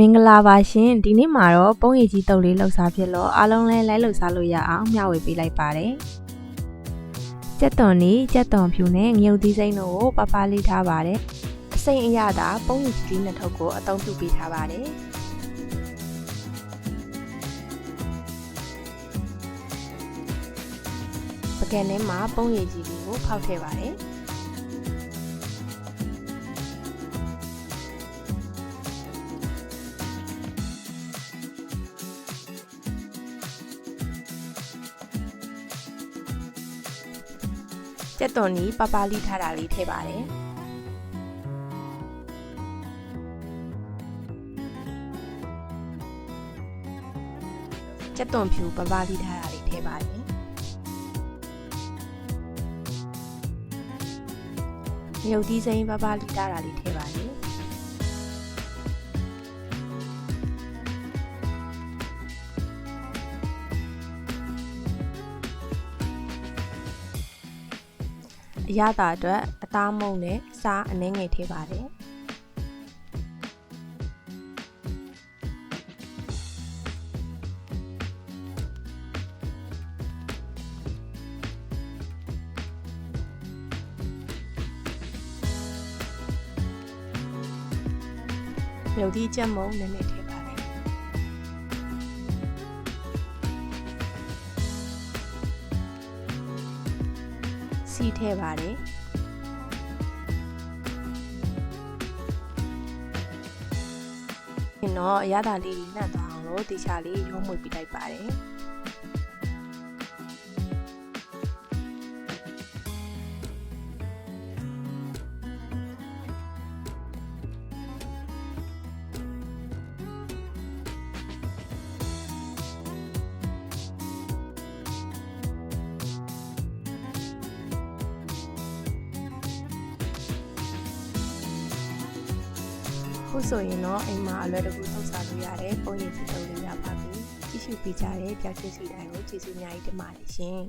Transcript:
မင်္ဂလာပါရှင်ဒီနေ့မှာတော့ပုံရည်ကြီးတုပ်လေးလှူစားဖြစ်လို့အားလုံးလည်းလိုက်လှူစားလို့ရအောင်မျှဝေပေးလိုက်ပါတယ်ကြက်သွန်နီကြက်သွန်ဖြူနဲ့ငရုတ်သီးစိမ့်တို့ကိုပပလေးထားပါတယ်အစိမ့်အရသာပုံရည်ကြီးနှစ်ထုပ်ကိုအသုံးပြုပေးထားပါတယ်ပကံထဲမှာပုံရည်ကြီးလေးကိုဖောက်ထည့်ပါတယ် ကြက်သွန်နီပပလိထားတာလေးထည့်ပါတယ်ကြက်သွန်ဖြူပပလိထားတာလေးထည့်ပါတယ်မြုပ်သီးစိမ်းပပလိထားတာလေးထည့်ပါတယ် အရသာအတွက်အသားမုံနဲ့စားအနှဲငယ်ထည့်ပါတယ်မြုပ်သီးကြက်မုံနည်းနည်းထည့် စီထည့်ပါတယ်ရင်တော့အရသာလေးကြီးနှံ့သွားအောင်လို့တေချာလေးရုံးမွေပြလိုက်ပါတယ် ခုဆိုရင်တော့အိမ်မှာအလွယ်တကူသုံးစားလို့ရတဲ့ပုံရိပ်စီတုံးလေးရပါပြီကြည့်ရှုပေးကြတဲ့ကြောက်ချစ်စီတိုင်းကိုကျေးဇူးအများကြီးတင်ပါတယ်ရှင်